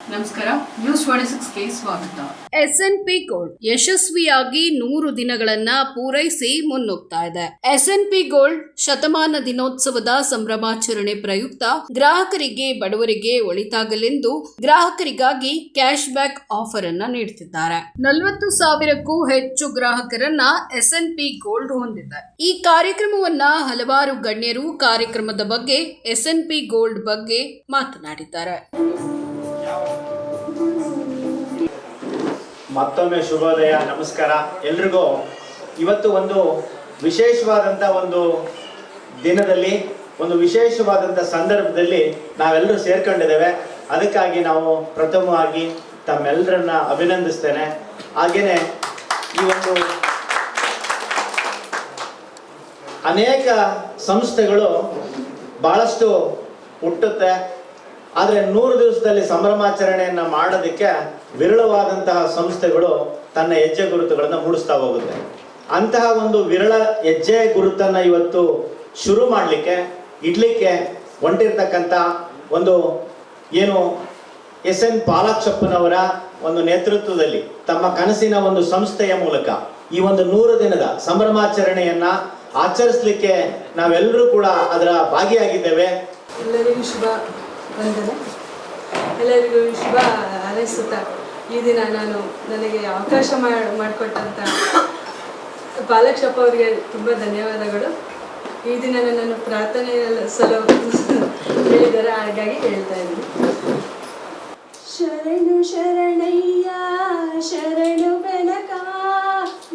ನಮಸ್ಕಾರ ನ್ಯೂಸ್ ಸ್ವಾಗತ. ಎಸ್ಎನ್ಪಿ ಗೋಲ್ಡ್ ಯಶಸ್ವಿಯಾಗಿ ನೂರು ದಿನಗಳನ್ನ ಪೂರೈಸಿ ಮುನ್ನುಗ್ತಾ ಇದೆ. ಎಸ್ಎನ್ಪಿ ಗೋಲ್ಡ್ ಶತಮಾನ ದಿನೋತ್ಸವದ ಸಂಭ್ರಮಾಚರಣೆ ಪ್ರಯುಕ್ತ ಗ್ರಾಹಕರಿಗೆ, ಬಡವರಿಗೆ ಒಳಿತಾಗಲೆಂದು ಗ್ರಾಹಕರಿಗಾಗಿ ಕ್ಯಾಶ್ ಬ್ಯಾಕ್ ಆಫರ್ ಅನ್ನ ನೀಡುತ್ತಿದ್ದಾರೆ ನಲವತ್ತು ಸಾವಿರಕ್ಕೂ ಹೆಚ್ಚು ಗ್ರಾಹಕರನ್ನ ಎಸ್ಎನ್ಪಿ ಗೋಲ್ಡ್ ಹೊಂದಿದೆ. ಈ ಕಾರ್ಯಕ್ರಮವನ್ನ ಹಲವಾರು ಗಣ್ಯರು ಕಾರ್ಯಕ್ರಮದ ಬಗ್ಗೆ ಎಸ್ಎನ್ಪಿ ಗೋಲ್ಡ್ ಬಗ್ಗೆ ಮಾತನಾಡಿದ್ದಾರೆ. ಮತ್ತೊಮ್ಮೆ ಶುಭೋದಯ, ನಮಸ್ಕಾರ. ಎಲ್ರಿಗೂ ಇವತ್ತು ಒಂದು ವಿಶೇಷವಾದಂಥ ಒಂದು ದಿನದಲ್ಲಿ, ಒಂದು ವಿಶೇಷವಾದಂಥ ಸಂದರ್ಭದಲ್ಲಿ ನಾವೆಲ್ಲರೂ ಸೇರ್ಕೊಂಡಿದ್ದೇವೆ. ಅದಕ್ಕಾಗಿ ನಾವು ಪ್ರಥಮವಾಗಿ ತಮ್ಮೆಲ್ಲರನ್ನ ಅಭಿನಂದಿಸ್ತೇನೆ. ಹಾಗೆಯೇ ಈ ಒಂದು ಅನೇಕ ಸಂಸ್ಥೆಗಳು ಬಹಳಷ್ಟು ಹುಟ್ಟುತ್ತೆ. ಆದರೆ ನೂರು ದಿವಸದಲ್ಲಿ ಸಂಭ್ರಮಾಚರಣೆಯನ್ನ ಮಾಡೋದಕ್ಕೆ ವಿರಳವಾದಂತಹ ಸಂಸ್ಥೆಗಳು ತನ್ನ ಹೆಜ್ಜೆ ಗುರುತುಗಳನ್ನು ಮೂಡಿಸ್ತಾ ಹೋಗುತ್ತೆ. ಅಂತಹ ಒಂದು ವಿರಳ ಹೆಜ್ಜೆ ಗುರುತನ್ನು ಇವತ್ತು ಶುರು ಮಾಡಲಿಕ್ಕೆ, ಇಡ್ಲಿಕ್ಕೆ ಹೊಂಟಿರ್ತಕ್ಕಂಥ ಒಂದು ಏನು ಎಸ್ ಎನ್ ಪಾಲಾಕ್ಷಪ್ಪನವರ ಒಂದು ನೇತೃತ್ವದಲ್ಲಿ, ತಮ್ಮ ಕನಸಿನ ಒಂದು ಸಂಸ್ಥೆಯ ಮೂಲಕ ಈ ಒಂದು ನೂರು ದಿನದ ಸಂಭ್ರಮಾಚರಣೆಯನ್ನ ಆಚರಿಸಲಿಕ್ಕೆ ನಾವೆಲ್ಲರೂ ಕೂಡ ಅದರ ಭಾಗಿಯಾಗಿದ್ದೇವೆ. ಎಲ್ಲರಿಗೂ ಶುಭ. ವಂದನೆ ಎಲ್ಲರಿಗೂ ಶುಭ ಹಾರೈಸುತ್ತಾ ಈ ದಿನ ನಾನು ನನಗೆ ಅವಕಾಶ ಮಾಡಿ ಮಾಡಿಕೊಟ್ಟಂಥ ಬಾಲಕ್ಷಪ್ಪ ಅವರಿಗೆ ತುಂಬ ಧನ್ಯವಾದಗಳು. ಈ ದಿನ ನನ್ನನ್ನು ಪ್ರಾರ್ಥನೆ ಸಲ ಹೇಳಿದ್ದಾರೆ ಹಾಗಾಗಿ ಹೇಳ್ತಾ ಇದ್ದೀನಿ. ಶರಣು ಶರಣಯ್ಯ ಶರಣು ಬೆನಕ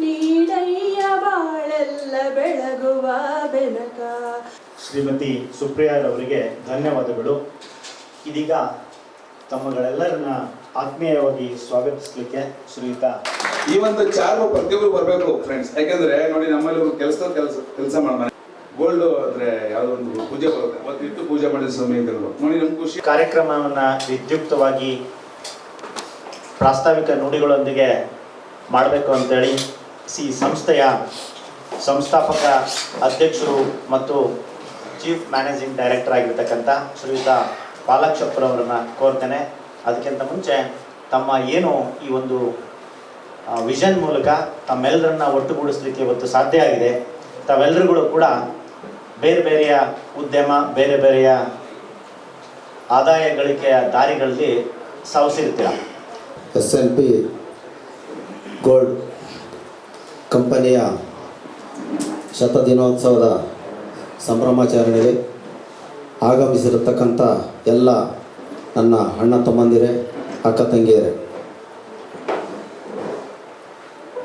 ನೀಡಯ್ಯ ಬಾಳೆಲ್ಲ ಬೆಳಗುವ ಬೆನಕ. ಶ್ರೀಮತಿ ಸುಪ್ರಿಯಾರವರಿಗೆ ಧನ್ಯವಾದಗಳು. ಇದೀಗ ತಮ್ಮಗಳೆಲ್ಲರನ್ನ ಆತ್ಮೀಯವಾಗಿ ಸ್ವಾಗತಿಸಲಿಕ್ಕೆ ಶ್ರೀಯುತ ಈ ಒಂದು ಚಾರು ಪ್ರತಿಯೊಬ್ಬರು ಬರಬೇಕು ಫ್ರೆಂಡ್ಸ್ ಯಾಕಂದ್ರೆ ನೋಡಿ ನಮ್ಮಲ್ಲಿ ಒಂದು ಕೆಲಸ ಕೆಲಸ ಕೆಲಸ ಮಾಡ್ತಾರೆ ಗೋಲ್ಡ್ ಅಂದ್ರೆ ಯಾವ್ದೋ ಒಂದು ಪೂಜೆ ಬರುತ್ತೆ. ಅವತ್ತಿತ್ತು ಪೂಜೆ ಮಾಡಿದ ಸಮಯ ಅಂತ. ನೋಡಿ ನಮ್ಗೆ ಖುಷಿ. ಕಾರ್ಯಕ್ರಮವನ್ನ ವಿದ್ಯುಕ್ತವಾಗಿ ಪ್ರಾಸ್ತಾವಿಕ ನುಡಿಗಳೊಂದಿಗೆ ಮಾಡಬೇಕು ಅಂತೇಳಿ ಸಿ ಸಂಸ್ಥೆಯ ಸಂಸ್ಥಾಪಕ ಅಧ್ಯಕ್ಷರು ಮತ್ತು ಚೀಫ್ ಮ್ಯಾನೇಜಿಂಗ್ ಡೈರೆಕ್ಟರ್ ಆಗಿರ್ತಕ್ಕಂಥ ಶ್ರೀಯುತ ಪಾಲಾಕ್ಷಪ್ಪರವರನ್ನ ಕೋರ್ತೇನೆ. ಅದಕ್ಕಿಂತ ಮುಂಚೆ ತಮ್ಮ ಏನು ಈ ಒಂದು ವಿಷನ್ ಮೂಲಕ ತಮ್ಮೆಲ್ಲರನ್ನ ಒಟ್ಟುಗೂಡಿಸ್ಲಿಕ್ಕೆ ಇವತ್ತು ಸಾಧ್ಯ ಆಗಿದೆ. ತಾವೆಲ್ಲರುಗಳು ಕೂಡ ಬೇರೆ ಬೇರೆಯ ಉದ್ಯಮ, ಬೇರೆ ಬೇರೆಯ ಆದಾಯ ಗಳಿಕೆಯ ದಾರಿಗಳಲ್ಲಿ ಸವಸಿರ್ತೀರ? ಎಸ್ ಎಲ್ ಪಿ ಗೋಲ್ಡ್ ಕಂಪನಿಯ ಶತದಿನೋತ್ಸವದ ಸಂಭ್ರಮಾಚರಣೆಗೆ ಆಗಮಿಸಿರತಕ್ಕಂಥ ಎಲ್ಲ ನನ್ನ ಅಣ್ಣ ತಮ್ಮಂದಿರೇ, ಅಕ್ಕ ತಂಗಿಯರೇ.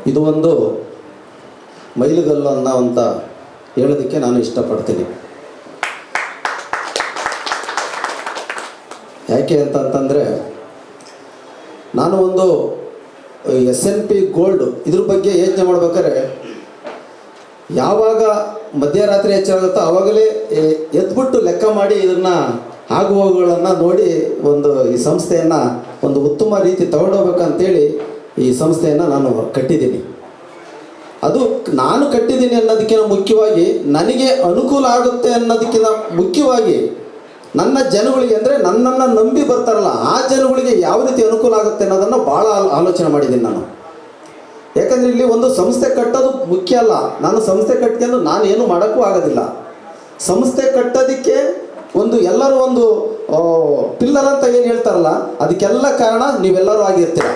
ಇದು ಒಂದು ಮೈಲುಗಲ್ಲು ಅನ್ನೋ ಅಂತ ಹೇಳೋದಕ್ಕೆ ನಾನು ಇಷ್ಟಪಡ್ತೀನಿ. ಯಾಕೆ ಅಂತಂತಂದರೆ ನಾನು ಒಂದು ಎಸ್ ಎನ್ ಪಿ ಗೋಲ್ಡ್ ಇದ್ರ ಬಗ್ಗೆ ಯೋಚನೆ ಮಾಡ್ಬೇಕಾದ್ರೆ, ಯಾವಾಗ ಮಧ್ಯರಾತ್ರಿ ಹೆಚ್ಚಾಗುತ್ತೋ ಆವಾಗಲೇ ಎದ್ಬಿಟ್ಟು ಲೆಕ್ಕ ಮಾಡಿ ಇದನ್ನು ಆಗುವವುಗಳನ್ನು ನೋಡಿ ಒಂದು ಈ ಸಂಸ್ಥೆಯನ್ನು ಒಂದು ಉತ್ತಮ ರೀತಿ ತಗೊಂಡೋಗ್ಬೇಕಂತೇಳಿ ಈ ಸಂಸ್ಥೆಯನ್ನು ನಾನು ಕಟ್ಟಿದ್ದೀನಿ. ಅದು ನಾನು ಕಟ್ಟಿದ್ದೀನಿ ಅನ್ನೋದಕ್ಕಿಂತ ಮುಖ್ಯವಾಗಿ ನನಗೆ ಅನುಕೂಲ ಆಗುತ್ತೆ ಅನ್ನೋದಕ್ಕಿಂತ ಮುಖ್ಯವಾಗಿ ನನ್ನ ಜನಗಳಿಗೆ ಅಂದರೆ ನನ್ನನ್ನು ನಂಬಿ ಬರ್ತಾರಲ್ಲ, ಆ ಜನಗಳಿಗೆ ಯಾವ ರೀತಿ ಅನುಕೂಲ ಆಗುತ್ತೆ ಅನ್ನೋದನ್ನು ಭಾಳ ಆಲ್- ಆಲೋಚನೆ ಮಾಡಿದ್ದೀನಿ ನಾನು. ಯಾಕಂದರೆ ಇಲ್ಲಿ ಒಂದು ಸಂಸ್ಥೆ ಕಟ್ಟೋದು ಮುಖ್ಯ ಅಲ್ಲ. ನಾನು ಸಂಸ್ಥೆ ಕಟ್ಕೊಂಡು ನಾನು ಏನು ಮಾಡೋಕ್ಕೂ ಆಗೋದಿಲ್ಲ. ಸಂಸ್ಥೆ ಕಟ್ಟೋದಕ್ಕೆ ಒಂದು ಎಲ್ಲರೂ ಒಂದು ಪಿಲ್ಲರ್ ಅಂತ ಏನು ಹೇಳ್ತಾರಲ್ಲ, ಅದಕ್ಕೆಲ್ಲ ಕಾರಣ ನೀವೆಲ್ಲರೂ ಆಗಿರ್ತೀರ.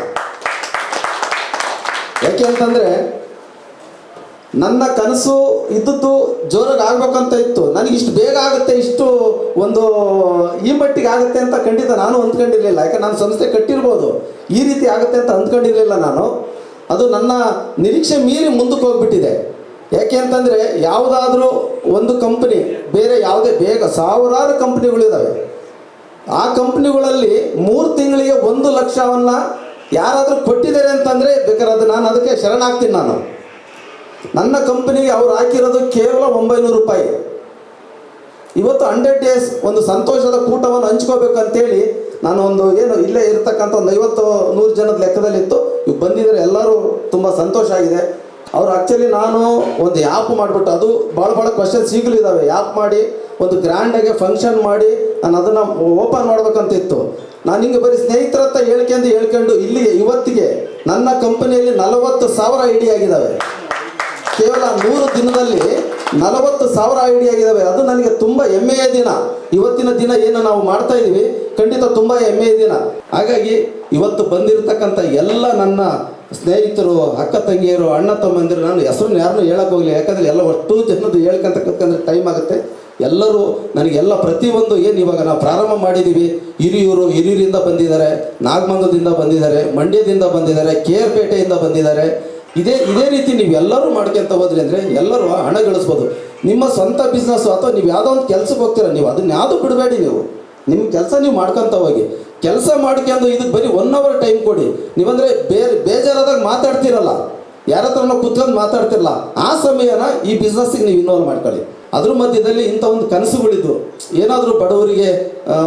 ಯಾಕೆ ಅಂತಂದರೆ ನನ್ನ ಕನಸು ಇದ್ದದ್ದು ಜೋರಾಗಿ ಆಗಬೇಕಂತ ಇತ್ತು. ನನಗೆ ಇಷ್ಟು ಬೇಗ ಆಗುತ್ತೆ, ಇಷ್ಟು ಒಂದು ಈ ಮಟ್ಟಿಗೆ ಆಗುತ್ತೆ ಅಂತ ಖಂಡಿತ ನಾನು ಅಂದ್ಕೊಂಡಿರಲಿಲ್ಲ. ಯಾಕೆ ನಾನು ಸಂಸ್ಥೆ ಕಟ್ಟಿರ್ಬೋದು. ಈ ರೀತಿ ಆಗುತ್ತೆ ಅಂತ ಅಂದ್ಕೊಂಡಿರಲಿಲ್ಲ ನಾನು. ಅದು ನನ್ನ ನಿರೀಕ್ಷೆ ಮೀರಿ ಮುಂದಕ್ಕೆ ಹೋಗ್ಬಿಟ್ಟಿದೆ. ಯಾಕೆ ಅಂತಂದರೆ ಯಾವುದಾದ್ರೂ ಒಂದು ಕಂಪ್ನಿ ಬೇರೆ ಯಾವುದೇ, ಬೇಗ ಸಾವಿರಾರು ಕಂಪ್ನಿಗಳಿದ್ದಾವೆ ಆ ಕಂಪ್ನಿಗಳಲ್ಲಿ ಮೂರು ತಿಂಗಳಿಗೆ ಒಂದು ಲಕ್ಷವನ್ನು ಯಾರಾದರೂ ಕೊಟ್ಟಿದ್ದಾರೆ ಅಂತಂದರೆ ಬೇಕಾದ್ರೆ ಅದು ನಾನು ಅದಕ್ಕೆ ಶರಣಾಗ್ತೀನಿ ನಾನು. ನನ್ನ ಕಂಪ್ನಿಗೆ ಅವ್ರು ಹಾಕಿರೋದು ಕೇವಲ ಒಂಬೈನೂರು ರೂಪಾಯಿ. ಇವತ್ತು ಹಂಡ್ರೆಡ್ ಡೇಸ್ ಒಂದು ಸಂತೋಷದ ಕೂಟವನ್ನು ಹಂಚ್ಕೋಬೇಕಂತೇಳಿ ನಾನು ಒಂದು ಏನು ಇಲ್ಲೇ ಇರತಕ್ಕಂಥ ಒಂದು ಐವತ್ತು ನೂರು ಜನದ ಲೆಕ್ಕದಲ್ಲಿತ್ತು. ಬಂದಿದ್ದಾರೆ ಎಲ್ಲರೂ ತುಂಬ ಸಂತೋಷ ಆಗಿದೆ. ಅವ್ರು ಆ್ಯಕ್ಚುಲಿ ನಾನು ಒಂದು ಆ್ಯಪ್ ಮಾಡಿಬಿಟ್ಟು ಅದು ಭಾಳ ಭಾಳ ಕ್ವಶನ್ ಈಗಲೂ ಇದ್ದಾವೆ ಆ್ಯಪ್ ಮಾಡಿ, ಒಂದು ಗ್ರ್ಯಾಂಡಾಗೆ ಫಂಕ್ಷನ್ ಮಾಡಿ, ನಾನು ಅದನ್ನು ಓಪನ್ ಮಾಡಬೇಕಂತಿತ್ತು. ನಾನು ಹಿಂಗೆ ಬರೀ ಸ್ನೇಹಿತರ ಹತ್ರ ಹೇಳ್ಕೊಂಡು ಹೇಳ್ಕೊಂಡು ಇಲ್ಲಿ ಇವತ್ತಿಗೆ ನನ್ನ ಕಂಪನಿಯಲ್ಲಿ ನಲವತ್ತು ಸಾವಿರ ಐಡಿ ಆಗಿದ್ದಾವೆ ಕೇವಲ ನೂರು ದಿನದಲ್ಲಿ ನಲವತ್ತು ಸಾವಿರ ಐ ಡಿ ಆಗಿದ್ದಾವೆ ಅದು ನನಗೆ ತುಂಬ ಹೆಮ್ಮೆಯ ದಿನ. ಇವತ್ತಿನ ದಿನ ಏನು ನಾವು ಮಾಡ್ತಾ ಇದ್ದೀವಿ ಖಂಡಿತ ತುಂಬ ಹೆಮ್ಮೆಯ ದಿನ. ಹಾಗಾಗಿ ಇವತ್ತು ಬಂದಿರತಕ್ಕಂಥ ಎಲ್ಲ ನನ್ನ ಸ್ನೇಹಿತರು, ಅಕ್ಕ ತಂಗಿಯರು, ಅಣ್ಣ ತಮ್ಮಂದಿರು, ನಾನು ಹೆಸರನ್ನ ಯಾರನ್ನೂ ಹೇಳಕ್ಕೆ ಹೋಗಲಿ ಯಾಕಂದರೆ ಎಲ್ಲ ಒಟ್ಟು ಜನದ್ದು ಹೇಳ್ಕೊಂತಕ್ಕಂದ್ರೆ ಟೈಮ್ ಆಗುತ್ತೆ. ಎಲ್ಲರೂ ನನಗೆಲ್ಲ ಪ್ರತಿಯೊಂದು ಏನು ಇವಾಗ ನಾವು ಪ್ರಾರಂಭ ಮಾಡಿದ್ದೀವಿ ಹಿರಿಯೂರು, ಹಿರಿಯೂರಿಂದ ಬಂದಿದ್ದಾರೆ, ನಾಗಮಂಗಲದಿಂದ ಬಂದಿದ್ದಾರೆ, ಮಂಡ್ಯದಿಂದ ಬಂದಿದ್ದಾರೆ ಕೆ ಆರ್ ಪೇಟೆಯಿಂದ ಬಂದಿದ್ದಾರೆ. ಇದೇ ಇದೇ ರೀತಿ ನೀವು ಎಲ್ಲರೂ ಮಾಡ್ಕೊಂತ ಹೋದ್ರಿ ಅಂದರೆ ಎಲ್ಲರೂ ಹಣ ಗಳಿಸ್ಬೋದು. ನಿಮ್ಮ ಸ್ವಂತ ಬಿಸ್ನೆಸ್ಸು ಅಥವಾ ನೀವು ಯಾವುದೋ ಒಂದು ಕೆಲಸಕ್ಕೆ ಹೋಗ್ತೀರ, ನೀವು ಅದನ್ನ ಯಾವುದು ಬಿಡಬೇಡಿ ನೀವು. ನಿಮ್ಮ ಕೆಲಸ ನೀವು ಮಾಡ್ಕೊತ ಹೋಗಿ. ಕೆಲಸ ಮಾಡ್ಕೊಂಡು ಇದಕ್ಕೆ ಬರೀ ಒನ್ ಅವರ್ ಟೈಮ್ ಕೊಡಿ. ನೀವಂದರೆ ಬೇರೆ ಬೇಜಾರಾದಾಗ ಮಾತಾಡ್ತಿರಲ್ಲ. ಯಾರ ಹತ್ರನೋ ಕುತ್ಕೊಂಡು ಮಾತಾಡ್ತಿರಲ್ಲ. ಆ ಸಮಯನ ಈ ಬಿಸ್ನೆಸ್ಸಿಗೆ ನೀವು ಇನ್ವಾಲ್ವ್ ಮಾಡ್ಕೊಳ್ಳಿ. ಅದ್ರ ಮಧ್ಯದಲ್ಲಿ ಇಂಥ ಒಂದು ಕನಸುಗಳಿದ್ದು, ಏನಾದರೂ ಬಡವರಿಗೆ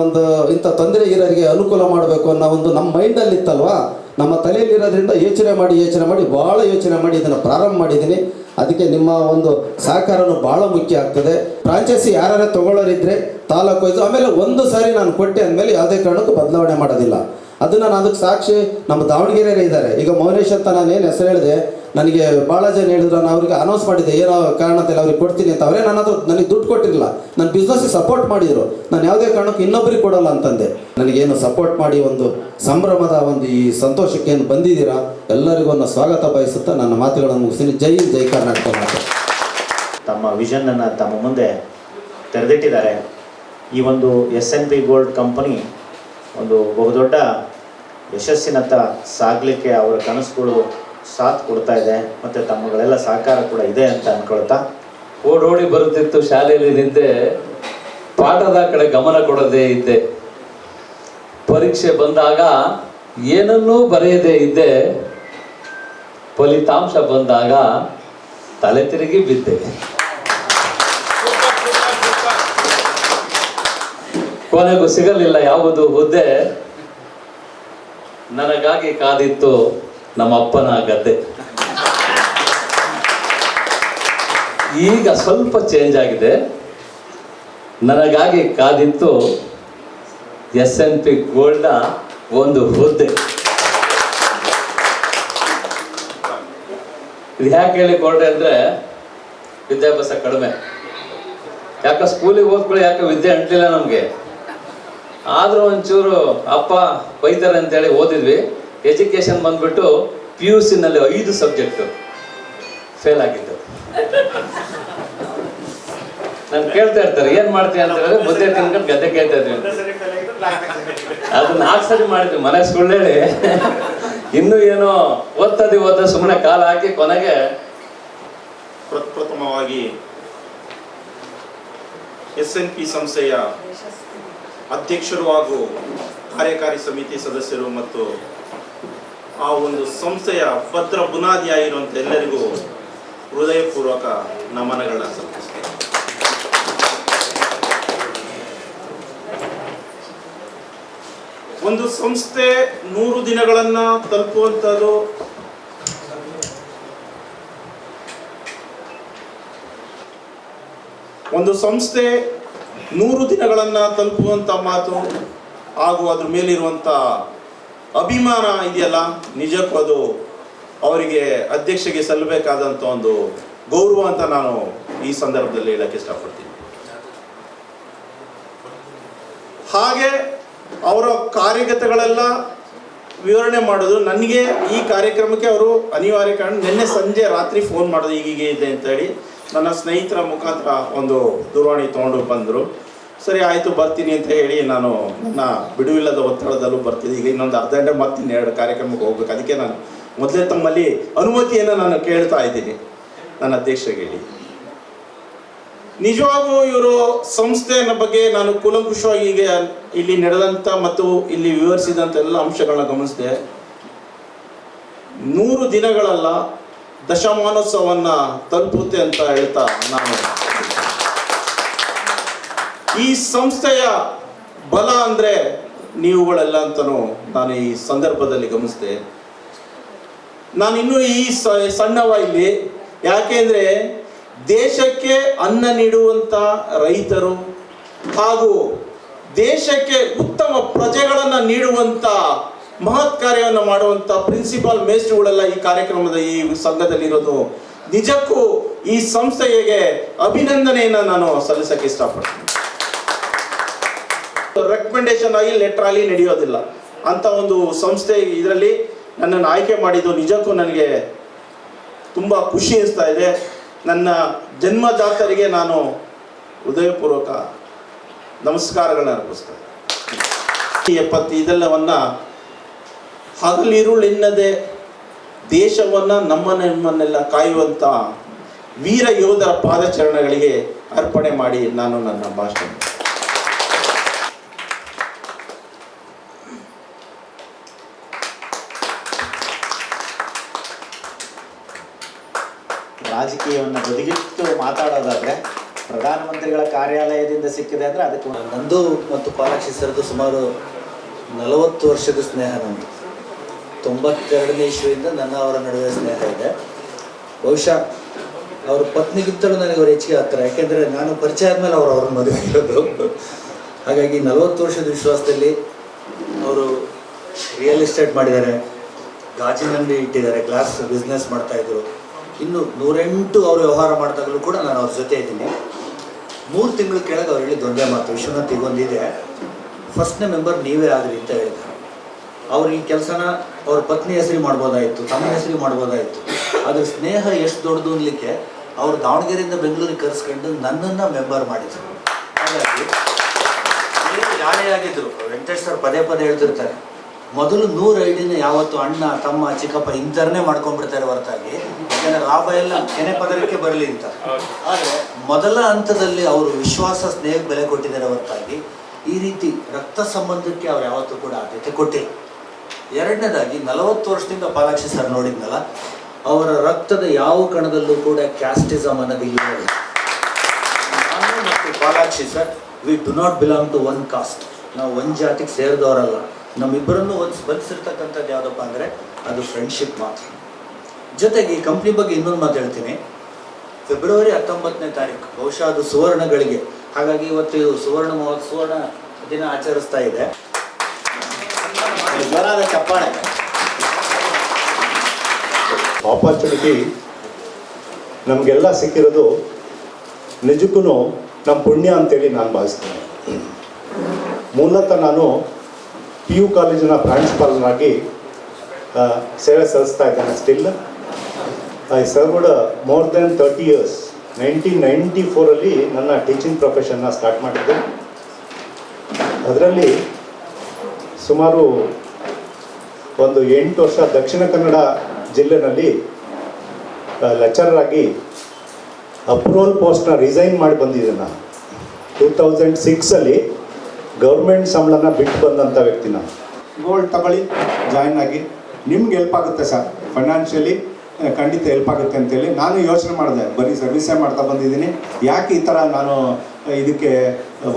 ಒಂದು ಇಂಥ ತೊಂದರೆ ಇರೋರಿಗೆ ಅನುಕೂಲ ಮಾಡಬೇಕು ಅನ್ನೋ ಒಂದು ನಮ್ಮ ಮೈಂಡಲ್ಲಿ ಇತ್ತಲ್ವಾ ನಮ್ಮ ತಲೆಯಲ್ಲಿರೋದ್ರಿಂದ ಯೋಚನೆ ಮಾಡಿ ಯೋಚನೆ ಮಾಡಿ ಭಾಳ ಯೋಚನೆ ಮಾಡಿ ಇದನ್ನು ಪ್ರಾರಂಭ ಮಾಡಿದ್ದೀನಿ. ಅದಕ್ಕೆ ನಿಮ್ಮ ಒಂದು ಸಹಕಾರನೂ ಭಾಳ ಮುಖ್ಯ ಆಗ್ತದೆ. ಫ್ರಾಂಚೈಸಿ ಯಾರ್ಯಾರು ತಗೊಳ್ಳೋರಿದ್ರೆ ತಾಲೂಕು ಆಮೇಲೆ ಒಂದು ಸಾರಿ ನಾನು ಕೊಟ್ಟೆ ಅಂದಮೇಲೆ ಯಾವುದೇ ಕಾರಣಕ್ಕೂ ಬದಲಾವಣೆ ಮಾಡೋದಿಲ್ಲ. ಅದನ್ನು ನಾನು ಅದಕ್ಕೆ ಸಾಕ್ಷಿ ನಮ್ಮ ದಾವಣಗೆರೆಯಲ್ಲೇ ಇದ್ದಾರೆ. ಈಗ ಮೌನೇಶ್ ಅಂತ ನಾನು ಏನು ಹೆಸರು ಹೇಳಿದೆ, ನನಗೆ ಭಾಳ ಜನ ಹೇಳಿದ್ರು ನಾನು ಅವ್ರಿಗೆ ಅನೌನ್ಸ್ ಮಾಡಿದ್ದೆ, ಏನೋ ಕಾರಣದಲ್ಲಿ ಅವ್ರಿಗೆ ಕೊಡ್ತೀನಿ ಅಂತ. ಅವರೇ ನಾನು ಅದು ನನಗೆ ದುಡ್ಡು ಕೊಟ್ಟಿರಲಿಲ್ಲ. ನನ್ನ ಬಿಸ್ನೆಸ್ಸಿಗೆ ಸಪೋರ್ಟ್ ಮಾಡಿದರು. ನಾನು ಯಾವುದೇ ಕಾರಣಕ್ಕೂ ಇನ್ನೊಬ್ಬರಿಗೆ ಕೊಡೋಲ್ಲ ಅಂತಂದೆ. ನನಗೇನು ಸಪೋರ್ಟ್ ಮಾಡಿ ಒಂದು ಸಂಭ್ರಮದ ಒಂದು ಈ ಸಂತೋಷಕ್ಕೆ ಏನು ಬಂದಿದ್ದೀರಾ? ಎಲ್ಲರಿಗೂ ಒಂದು ಸ್ವಾಗತ ಬಯಸುತ್ತಾ ನನ್ನ ಮಾತುಗಳನ್ನು ಮುಗಿಸ್ತೀನಿ. ಜೈ ಜೈ ಕರ್ನಾಟಕ ತಮ್ಮ ವಿಷನ್ನನ್ನು ತಮ್ಮ ಮುಂದೆ ತೆರೆದಿಟ್ಟಿದ್ದಾರೆ. ಈ ಒಂದು S N P gold company ಒಂದು ಬಹುದೊಡ್ಡ ಯಶಸ್ಸಿನತ್ತ ಸಾಗಲಿಕ್ಕೆ ಅವರ ಕನಸುಗಳು ಸಾಥ್ ಕೊಡ್ತಾ ಇದೆ ಮತ್ತು ತಮ್ಮಗಳೆಲ್ಲ ಸಹಕಾರ ಕೂಡ ಇದೆ ಅಂತ ಅಂದ್ಕೊಳ್ತಾ ಓಡೋಡಿ ಬರುತ್ತಿತ್ತು ಶಾಲೆಯಲ್ಲಿ ನಿಂದೆ ಪಾಠದ ಕಡೆ ಗಮನ ಕೊಡದೇ ಇದ್ದೆ. ಪರೀಕ್ಷೆ ಬಂದಾಗ ಏನನ್ನೂ ಬರೆಯದೇ ಇದ್ದೆ. ಫಲಿತಾಂಶ ಬಂದಾಗ ತಲೆ ತಿರುಗಿ ಬಿದ್ದೆ. ಕೊನೆಗೂ ಸಿಗಲಿಲ್ಲ ಯಾವುದು ಹುದ್ದೆ. ನನಗಾಗಿ ಕಾದಿತ್ತು ನಮ್ಮ ಅಪ್ಪನ ಗದ್ದೆ. ಈಗ ಸ್ವಲ್ಪ ಚೇಂಜ್ ಆಗಿದೆ. ನನಗಾಗಿ ಕಾದಿತ್ತು ಎಸ್ ಎನ್ ಪಿ ಗೋಲ್ಡ್ನ ಒಂದು ಹುದ್ದೆ. ಇದು ಯಾಕೆ ಹೇಳಿ ಗೋಲ್ಡ್ ಅಂದರೆ ವಿದ್ಯಾಭ್ಯಾಸ ಕಡಿಮೆ. ಯಾಕೆ ಸ್ಕೂಲಿಗೆ ಹೋದ್ಕೊಳ್ಳಿ ಯಾಕೆ ವಿದ್ಯೆ ಅಂಟಿಲ್ಲ ನಮಗೆ. ಆದ್ರೂ ಒಂಚೂರು ಅಪ್ಪ ಬೈತಾರೆ ಅಂತೇಳಿ ಓದಿದ್ವಿ. ಎಜುಕೇಶನ್ ಬಂದ್ಬಿಟ್ಟು ಪಿ ಯು ಸಿನಲ್ಲಿ ಐದು ಸಬ್ಜೆಕ್ಟು ಫೇಲ್ ಆಗಿದ್ದು. ನಾನು ಕೇಳ್ತಾ ಇರ್ತಾರೆ ಏನ್ ಮಾಡ್ತೀಯ ಅಂತ ಹೇಳಿದ್ರೆ ಮುದ್ದೆ ತಿನ್ಕೊಂಡು ಗದ್ದೆ ಕೇಳ್ತಾ ಇದ್ವಿ. ಅದನ್ನ ನಾಲ್ಕು ಸರಿ ಮಾಡಿದ್ವಿ ಮನೆ ಸುಳ್ಳೇಳಿ ಇನ್ನು ಏನೋ ಓದ್ತದಿ ಓದ ಸುಮ್ಮನೆ ಕಾಲ ಹಾಕಿ ಕೊನೆಗೆ ಪ್ರಪ್ರಥಮವಾಗಿ ಎಸ್ ಎನ್ ಪಿ ಸಂಸ್ಥೆಯ ಅಧ್ಯಕ್ಷರು ಹಾಗೂ ಕಾರ್ಯಕಾರಿ ಸಮಿತಿ ಸದಸ್ಯರು ಮತ್ತು ಆ ಒಂದು ಸಂಸ್ಥೆಯ ಭದ್ರ ಬುನಾದಿಯಾಗಿರುವಂಥ ಎಲ್ಲರಿಗೂ ಹೃದಯಪೂರ್ವಕ ನಮನಗಳನ್ನ ಸಲ್ಲಿಸ್ತೇನೆ ಒಂದು ಸಂಸ್ಥೆ ನೂರು ದಿನಗಳನ್ನ ತಲುಪುವಂಥದ್ದು ಒಂದು ಸಂಸ್ಥೆ ನೂರು ದಿನಗಳನ್ನು ತಲುಪುವಂಥ ಮಾತು ಹಾಗೂ ಅದ್ರ ಮೇಲಿರುವಂಥ ಅಭಿಮಾನ ಇದೆಯಲ್ಲ? ನಿಜಕ್ಕೂ ಅದು ಅವರಿಗೆ ಅಧ್ಯಕ್ಷಗೆ ಸಲ್ಲಬೇಕಾದಂಥ ಒಂದು ಗೌರವ ಅಂತ ನಾನು ಈ ಸಂದರ್ಭದಲ್ಲಿ ಹೇಳಕ್ಕೆ ಇಷ್ಟಪಡ್ತೀನಿ. ಹಾಗೆ ಅವರ ಕಾರ್ಯಗತಗಳೆಲ್ಲ ವಿವರಣೆ ಮಾಡೋದು ನನಗೆ ಈ ಕಾರ್ಯಕ್ರಮಕ್ಕೆ ಅವರು ಅನಿವಾರ್ಯ ಕಾರಣ ನಿನ್ನೆ ಸಂಜೆ ರಾತ್ರಿ ಫೋನ್ ಮಾಡೋದು ಈಗೀಗೆ ಇದೆ ಅಂತೇಳಿ ನನ್ನ ಸ್ನೇಹಿತರ ಮುಖಾಂತರ ಒಂದು ದೂರವಾಣಿ ತೊಗೊಂಡು ಬಂದರು. ಸರಿ, ಆಯಿತು, ಬರ್ತೀನಿ ಅಂತ ಹೇಳಿ ನಾನು ನನ್ನ ಬಿಡುವಿಲ್ಲದ ಒತ್ತಡದಲ್ಲೂ ಬರ್ತೀನಿ ಈಗ ಇನ್ನೊಂದು ಅರ್ಧ ಗಂಟೆ ಮತ್ತೆ ಎರಡು ಕಾರ್ಯಕ್ರಮಕ್ಕೆ ಹೋಗ್ಬೇಕು. ಅದಕ್ಕೆ ನಾನು ಮೊದಲೇ ತಮ್ಮಲ್ಲಿ ಅನುಮತಿಯನ್ನು ನಾನು ಕೇಳ್ತಾ ಇದ್ದೀನಿ. ನನ್ನ ಅಧ್ಯಕ್ಷರಿಗೆ ಹೇಳಿ ನಿಜವಾಗೂ ಇವರು ಸಂಸ್ಥೆಯನ್ನ ಬಗ್ಗೆ ನಾನು ಕೂಲಂಕುಷವಾಗಿ ಈಗ ಇಲ್ಲಿ ನಡೆದಂಥ ಮತ್ತು ಇಲ್ಲಿ ವಿವರಿಸಿದಂಥ ಎಲ್ಲ ಅಂಶಗಳನ್ನ ಗಮನಿಸಿದೆ. ನೂರು ದಿನಗಳಲ್ಲ ದಶಮಾನೋತ್ಸವನ್ನ ತಲುಪುತ್ತೆ ಅಂತ ಹೇಳ್ತಾ ನಾನು. ಈ ಸಂಸ್ಥೆಯ ಬಲ ಅಂದರೆ ನೀವುಗಳೆಲ್ಲ ಅಂತಲೂ ನಾನು ಈ ಸಂದರ್ಭದಲ್ಲಿ ಗಮನಿಸಿದೆ. ನಾನು ಇನ್ನೂ ಈ ಸಣ್ಣವ ಇಲ್ಲಿ. ಯಾಕೆಂದರೆ ದೇಶಕ್ಕೆ ಅನ್ನ ನೀಡುವಂಥ ರೈತರು ಹಾಗೂ ದೇಶಕ್ಕೆ ಉತ್ತಮ ಪ್ರಜೆಗಳನ್ನು ನೀಡುವಂಥ ಮಹತ್ ಕಾರ್ಯವನ್ನು ಮಾಡುವಂಥ ಪ್ರಿನ್ಸಿಪಾಲ್ ಮೇಸ್ಟ್ರುಗಳೆಲ್ಲ ಈ ಕಾರ್ಯಕ್ರಮದ ಈ ಸಂಘದಲ್ಲಿರೋದು. ನಿಜಕ್ಕೂ ಈ ಸಂಸ್ಥೆಗೆ ಅಭಿನಂದನೆಯನ್ನು ನಾನು ಸಲ್ಲಿಸಕ್ಕೆ ಇಷ್ಟಪಡ್ತೀನಿ. ರೆಕಮೆಂಡೇಶನ್ ಆಗಿ ಲೆಟರ್ ಆಗಿ ನಡೆಯೋದಿಲ್ಲ. ಅಂತ ಒಂದು ಸಂಸ್ಥೆ ಇದರಲ್ಲಿ ನನ್ನನ್ನು ಆಯ್ಕೆ ಮಾಡಿದ್ದು ನಿಜಕ್ಕೂ ನನಗೆ ತುಂಬ ಖುಷಿ ಅನಿಸ್ತಾ ಇದೆ. ನನ್ನ ಜನ್ಮದಾತರಿಗೆ ನಾನು ಹೃದಯಪೂರ್ವಕ ನಮಸ್ಕಾರಗಳನ್ನ ಅರ್ಪಿಸ್ತೇನೆ ಎಪ್ಪತ್ತು ಇದೆಲ್ಲವನ್ನ ಹಗಲಿರುಳೆನ್ನದೆ ದೇಶವನ್ನ ನಮ್ಮ ನಮ್ಮನ್ನೆಲ್ಲ ಕಾಯುವಂತ ವೀರ ಯೋಧರ ಪಾದಚರಣಗಳಿಗೆ ಅರ್ಪಣೆ ಮಾಡಿ ನಾನು ನನ್ನ ಭಾಷಣ. ರಾಜಕೀಯವನ್ನು ಬದಿಗಿಟ್ಟು ಮಾತಾಡೋದಾದ್ರೆ ಪ್ರಧಾನಮಂತ್ರಿಗಳ ಕಾರ್ಯಾಲಯದಿಂದ ಸಿಕ್ಕಿದೆ ಅಂದ್ರೆ ಅದಕ್ಕೆ ನಂದು ಮತ್ತು ಪಾಲಾಕ್ಷಿ ಸರ್ದು ಸುಮಾರು ನಲವತ್ತು ವರ್ಷದ ಸ್ನೇಹ ನಂದು. ತೊಂಬತ್ತೆರಡನೇ ಇಶ್ವಿಯಿಂದ ನನ್ನ ಅವರ ನಡುವೆ ಸ್ನೇಹ ಇದೆ. ಬಹುಶಃ ಅವ್ರ ಪತ್ನಿಗಿಂತಲೂ ನನಗೆ ಅವ್ರು ಹೆಚ್ಚಿಗೆ ಹತ್ತಿರ ಯಾಕೆಂದರೆ ನಾನು ಪರಿಚಯ ಆದಮೇಲೆ ಅವರು ಅವ್ರನ್ನ ಮದುವೆ ಆಗಿರೋದು. ಹಾಗಾಗಿ ನಲವತ್ತು ವರ್ಷದ ವಿಶ್ವಾಸದಲ್ಲಿ ಅವರು ರಿಯಲ್ ಎಸ್ಟೇಟ್ ಮಾಡಿದ್ದಾರೆ. ಗಾಜಿನಲ್ಲಿ ಇಟ್ಟಿದ್ದಾರೆ. ಗ್ಲಾಸ್ ಬಿಸ್ನೆಸ್ ಮಾಡ್ತಾಯಿದ್ರು ಇನ್ನು ನೂರೆಂಟು ಅವರು ವ್ಯವಹಾರ ಮಾಡಿದಾಗಲೂ ಕೂಡ ನಾನು ಅವ್ರ ಜೊತೆ ಇದ್ದೀನಿ. ಮೂರು ತಿಂಗಳ ಕೆಳಗೆ ಅವ್ರು ಹೇಳಿದ್ದು ಒಂದೇ ಮಾತು. ವಿಶ್ವನಾಥ್ ಈಗೊಂದಿದೆ ಫಸ್ಟ್ನೇ ಮೆಂಬರ್ ನೀವೇ ಆಗ್ರಿ ಅಂತ ಹೇಳಿದ್ದಾರೆ. ಅವ್ರು ಈ ಕೆಲಸನ ಅವ್ರ ಪತ್ನಿ ಹೆಸರಿಗೆ ಮಾಡ್ಬೋದಾಯ್ತು, ತಮ್ಮ ಹೆಸರಿಗೆ ಮಾಡ್ಬೋದಾಯಿತು. ಅದ್ರ ಸ್ನೇಹ ಎಷ್ಟು ದೊಡ್ಡದು ಅನ್ಲಿಕ್ಕೆ ಅವ್ರು ದಾವಣಗೆರೆಯಿಂದ ಬೆಂಗಳೂರಿಗೆ ಕರೆಸ್ಕೊಂಡು ನನ್ನನ್ನ ಮೆಂಬರ್ ಮಾಡಿದ್ರು. ಹಾಗಾಗಿ ಏನು ಯಾರೇ ಆಗಿದ್ರು. ವೆಂಕಟೇಶ್ ಸರ್ ಪದೇ ಪದೇ ಹೇಳ್ತಿರ್ತಾರೆ. ಮೊದಲು ನೂರು ಐಡಿನ ಯಾವತ್ತು ಅಣ್ಣ, ತಮ್ಮ, ಚಿಕ್ಕಪ್ಪ ಇಂಥರನೇ ಮಾಡ್ಕೊಂಡ್ಬಿಡ್ತಾರೆ ಹೊರತಾಗಿ. ಯಾಕಂದ್ರೆ ಲಾಭ ಎಲ್ಲ ಕೆನೆ ಪದರಕ್ಕೆ ಬರಲಿ ಅಂತ. ಆದರೆ ಮೊದಲ ಹಂತದಲ್ಲಿ ಅವರು ವಿಶ್ವಾಸ, ಸ್ನೇಹಕ್ಕೆ ಬೆಲೆ ಕೊಟ್ಟಿದ್ದಾರೆ ಹೊರತಾಗಿ. ಈ ರೀತಿ ರಕ್ತ ಸಂಬಂಧಕ್ಕೆ ಅವ್ರು ಯಾವತ್ತೂ ಕೂಡ ಆದ್ಯತೆ ಕೊಟ್ಟಿಲ್ಲ. ಎರಡನೇದಾಗಿ ನಲವತ್ತು ವರ್ಷದಿಂದ ಪಾಲಾಕ್ಷಿ ಸರ್ ನೋಡಿದ್ನಲ್ಲ, ಅವರ ರಕ್ತದ ಯಾವ ಕಣದಲ್ಲೂ ಕೂಡ ಕ್ಯಾಸ್ಟಿಸಮ್ ಅನ್ನೋದು ಇಲ್ಲ ನಾನು ಮತ್ತು Palakshi sir we do not belong to one caste ನಾವು ಒಂದು ಜಾತಿಗೆ ಸೇರಿದವರಲ್ಲ. ನಮ್ಮಿಬ್ಬರನ್ನು ಒಂದು ಬಂಧಿಸಿರ್ತಕ್ಕಂಥದ್ದು ಯಾವುದಪ್ಪ ಅಂದರೆ, ಅದು ಫ್ರೆಂಡ್ಶಿಪ್ ಮಾತ್ರ. ಜೊತೆಗೆ ಈ ಕಂಪ್ನಿ ಬಗ್ಗೆ ಇನ್ನೊಂದು ಮಾತು ಹೇಳ್ತೀನಿ. ಫೆಬ್ರವರಿ ಹತ್ತೊಂಬತ್ತನೇ ತಾರೀಕು, ಬಹುಶಃ ಅದು ಸುವರ್ಣಗಳಿಗೆ. ಹಾಗಾಗಿ ಇವತ್ತು ಸುವರ್ಣ ಸುವರ್ಣ ದಿನ ಆಚರಿಸ್ತಾ ಇದೆ. ಜ್ವರದ ಚಪ್ಪಾಳೆ ಆಪರ್ಚುನಿಟಿ ನಮಗೆಲ್ಲ ಸಿಕ್ಕಿರೋದು ನಿಜಕ್ಕೂ ನಮ್ಮ ಪುಣ್ಯ ಅಂತೇಳಿ ನಾನು ಭಾವಿಸ್ತೇನೆ ಮೂಲತಃ ನಾನು ಪಿ ಯು ಕಾಲೇಜಿನ ಪ್ರಾಂಶುಪಾಲನಾಗಿ ಸೇವೆ ಸಲ್ಲಿಸ್ತಾ ಇದ್ದೇನೆ still I served more than thirty years nineteen ninety ಫೋರಲ್ಲಿ ನನ್ನ ಟೀಚಿಂಗ್ ಪ್ರೊಫೆಷನ್ನ ಸ್ಟಾರ್ಟ್ ಮಾಡಿದ್ದೆ ಅದರಲ್ಲಿ ಸುಮಾರು ಒಂದು ಎಂಟು ವರ್ಷ ದಕ್ಷಿಣ ಕನ್ನಡ ಜಿಲ್ಲೆನಲ್ಲಿ ಲೆಕ್ಚರರ್ ಆಗಿ ಅಪ್ರೂವಲ್ ಪೋಸ್ಟ್ನ ರಿಸೈನ್ ಮಾಡಿ ಬಂದಿದ್ದೆ ನಾನು. ಟೂ ತೌಸಂಡ್ ಸಿಕ್ಸಲ್ಲಿ ಗೌರ್ಮೆಂಟ್ ಸಂಬಳನ ಬಿಟ್ಟು ಬಂದಂಥ ವ್ಯಕ್ತಿ ನಾನು. ಗೋಲ್ಡ್ ತಗೊಳ್ಳಿ ಜಾಯ್ನ್ ಆಗಿ. ನಿಮ್ಗೆ ಹೆಲ್ಪ್ ಆಗುತ್ತೆ ಸರ್ ಫೈನಾನ್ಷಿಯಲಿ ಖಂಡಿತ ಹೆಲ್ಪ್ ಆಗುತ್ತೆ ಅಂತೇಳಿ ನಾನು ಯೋಚನೆ ಮಾಡಿದೆ. ಬರೀ ಸರ್ವಿಸೇ ಮಾಡ್ತಾ ಬಂದಿದ್ದೀನಿ. ಯಾಕೆ ಈ ಥರ ನಾನು ಇದಕ್ಕೆ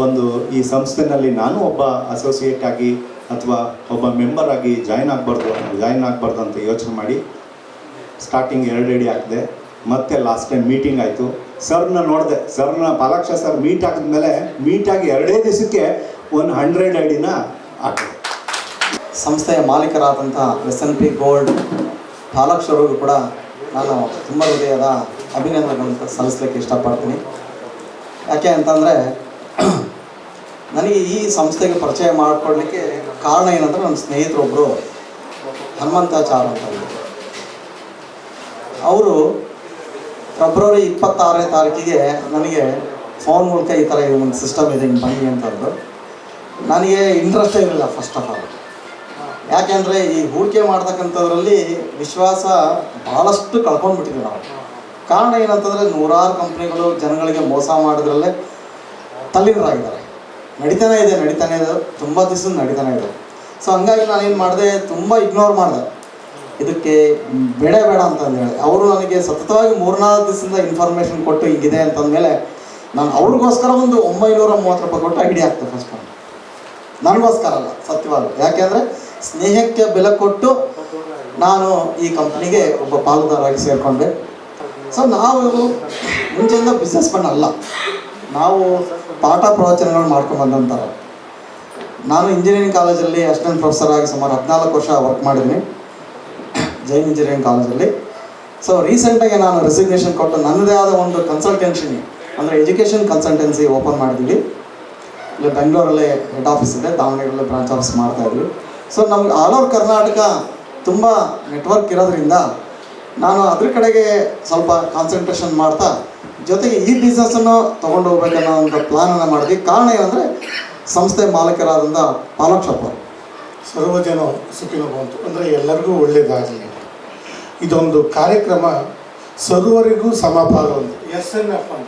ಒಂದು ಈ ಸಂಸ್ಥೆನಲ್ಲಿ ನಾನು ಒಬ್ಬ ಅಸೋಸಿಯೇಟ್ ಆಗಿ ಅಥವಾ ಒಬ್ಬ ಮೆಂಬರ್ ಆಗಿ ಜಾಯ್ನ್ ಆಗಬಾರ್ದು ಜಾಯ್ನ್ ಆಗಬಾರ್ದು ಅಂತ ಯೋಚನೆ ಮಾಡಿ ಸ್ಟಾರ್ಟಿಂಗ್ ಎರಡು ಅಡಿ ಹಾಕಿದೆ ಮತ್ತೆ ಲಾಸ್ಟ್ ಟೈಮ್ ಮೀಟಿಂಗ್ ಆಯಿತು. ಸರ್ನ ನೋಡಿದೆ ಸರ್ನ ಪಾಲಾಕ್ಷ ಸರ್ ಮೀಟ್ ಹಾಕಿದ್ಮೇಲೆ ಮೀಟಾಗಿ ಎರಡೇ ದಿವಸಕ್ಕೆ ಒಂದು ಹಂಡ್ರೆಡ್ ಐಡಿನ ಹಾಕಿದೆ ಸಂಸ್ಥೆಯ ಮಾಲೀಕರಾದಂಥ ಎಸ್ ಎನ್ ಪಿ ಗೋಲ್ಡ್ ಪಾಲಾಕ್ಷರಿಗೂ ಕೂಡ ನಾನು ತುಂಬ ಹೃದಯದ ಅಭಿನಂದನೆಗಳನ್ನು ಸಲ್ಲಿಸಲಿಕ್ಕೆ ಇಷ್ಟಪಡ್ತೀನಿ. ಯಾಕೆ ಅಂತಂದರೆ ನನಗೆ ಈ ಸಂಸ್ಥೆಗೆ ಪರಿಚಯ ಮಾಡಿಕೊಡ್ಲಿಕ್ಕೆ ಕಾರಣ ಏನಂದ್ರೆ ನನ್ನ ಸ್ನೇಹಿತರೊಬ್ಬರು ಹನುಮಂತಾಚಾರ್ ಅಂತ. ಅವರು. ಫೆಬ್ರವರಿ ಇಪ್ಪತ್ತಾರನೇ ತಾರೀಕಿಗೆ ನನಗೆ ಫೋನ್ ಮೂಲಕ ಈ ಥರ ಒಂದು ಸಿಸ್ಟಮ್ ಇದೆ, ಹಿಂಗೆ ಬನ್ನಿ ಅಂತಂದು ನನಗೆ ಇಂಟ್ರೆಸ್ಟೇ ಇರಲಿಲ್ಲ ಫಸ್ಟ್ ಆಫ್ ಆಲ್ ಯಾಕೆಂದರೆ ಈ ಹೂಡಿಕೆ ಮಾಡ್ತಕ್ಕಂಥದ್ರಲ್ಲಿ ವಿಶ್ವಾಸ ಭಾಳಷ್ಟು ಕಳ್ಕೊಂಡ್ಬಿಟ್ಟಿದ್ವಿ ನಾವು. ಕಾರಣ ಏನಂತಂದರೆ ನೂರಾರು ಕಂಪ್ನಿಗಳು ಜನಗಳಿಗೆ ಮೋಸ ಮಾಡೋದ್ರಲ್ಲೇ ತಲ್ಲೀನರಾಗಿದ್ದಾರೆ. ನಡೀತಾನೆ ಇದೆ ನಡೀತಾನೆ ಇದೆ. ತುಂಬ ದಿವಸ ನಡೀತಾನೆ ಇದೆ. ಸೊ ಹಂಗಾಗಿ ನಾನೇನು ಮಾಡಿದೆ, ತುಂಬ ಇಗ್ನೋರ್ ಮಾಡಿದೆ. ಇದಕ್ಕೆ ಬೇಡ ಬೇಡ ಅಂತ ಹೇಳಿ ಅವರು ನನಗೆ ಸತತವಾಗಿ ಮೂರ್ನಾಲ್ಕು ದಿವಸದಿಂದ ಇನ್ಫಾರ್ಮೇಷನ್ ಕೊಟ್ಟು ಹೀಗಿದೆ ಅಂತಂದಮೇಲೆ ನಾನು ಅವ್ರಿಗೋಸ್ಕರ ಒಂದು ಒಂಬೈನೂರ ಮೂವತ್ತು ರೂಪಾಯಿ ಕೊಟ್ಟು ಐಡಿ ಹಾಕ್ತೆ ಫಸ್ಟ್ ನಾನು ನನಗೋಸ್ಕರ ಅಲ್ಲ, ಸತ್ಯವಾಗ್ಲು. ಯಾಕೆಂದರೆ ಸ್ನೇಹಕ್ಕೆ ಬೆಲೆ ಕೊಟ್ಟು ನಾನು ಈ ಕಂಪ್ನಿಗೆ ಒಬ್ಬ ಪಾಲುದಾರಾಗಿ ಸೇರಿಕೊಂಡೆ. ಸೊ ನಾವು ಮುಂಚೆಯಿಂದ ಬಿಸ್ನೆಸ್ ಅಲ್ಲ. ನಾವು ಪಾಠ ಪ್ರವಚನಗಳು ಮಾಡ್ಕೊಂಡು ಬಂದಂತಾರೆ ನಾನು ಇಂಜಿನಿಯರಿಂಗ್ ಕಾಲೇಜಲ್ಲಿ ಅಸಿಸ್ಟೆಂಟ್ ಪ್ರೊಫೆಸರ್ ಆಗಿ ಸುಮಾರು ಹದಿನಾಲ್ಕು ವರ್ಷ ವರ್ಕ್ ಮಾಡಿದ್ದೀನಿ. ಜೈನ್ ಇಂಜಿನಿಯರಿಂಗ್ ಕಾಲೇಜಲ್ಲಿ. ಸೊ ರೀಸೆಂಟಾಗಿ ನಾನು ರೆಸಿಗ್ನೇಷನ್ ಕೊಟ್ಟು ನನ್ನದೇ ಆದ ಒಂದು ಕನ್ಸಲ್ಟೆನ್ಸಿ ಅಂದರೆ ಎಜುಕೇಷನ್ ಕನ್ಸಲ್ಟೆನ್ಸಿ ಓಪನ್ ಮಾಡಿದ್ದೀವಿ ಇಲ್ಲಿ ಬೆಂಗಳೂರಲ್ಲೇ ಹೆಡ್ ಆಫೀಸ್ ಇದೆ, ದಾವಣಗೆರೆಯಲ್ಲಿ ಬ್ರಾಂಚ್ ಆಫೀಸ್ ಮಾಡ್ತಾ ಇದ್ವಿ. ಸೊ ನಮ್ಗೆ ಆಲ್ ಓವರ್ ಕರ್ನಾಟಕ ತುಂಬ ನೆಟ್ವರ್ಕ್ ಇರೋದ್ರಿಂದ ನಾನು ಅದ್ರ ಕಡೆಗೆ ಸ್ವಲ್ಪ ಕಾನ್ಸಂಟ್ರೇಷನ್ ಮಾಡ್ತಾ ಜೊತೆಗೆ ಈ ಬಿಸ್ನೆಸ್ಸನ್ನು ತೊಗೊಂಡು ಹೋಗ್ಬೇಕನ್ನೋ ಒಂದು ಪ್ಲಾನನ್ನು ಮಾಡಿದ್ವಿ. ಕಾರಣ ಏನಂದರೆ ಸಂಸ್ಥೆ ಮಾಲೀಕರಾದಂಥ ಪಾಲಕ್ಷಪ್ಪ ಸರ್ವ ಜನ ಸುಖಿನೋ ಬಂತು ಅಂದರೆ ಎಲ್ಲರಿಗೂ ಒಳ್ಳೆಯದಾಗಲಿ ಇದೊಂದು ಕಾರ್ಯಕ್ರಮ ಸರ್ವರಿಗೂ ಸಮಪಾಲು ಅಂತ. ಎಸ್ ಎನ್ ಎಫ್ ಅಂತ.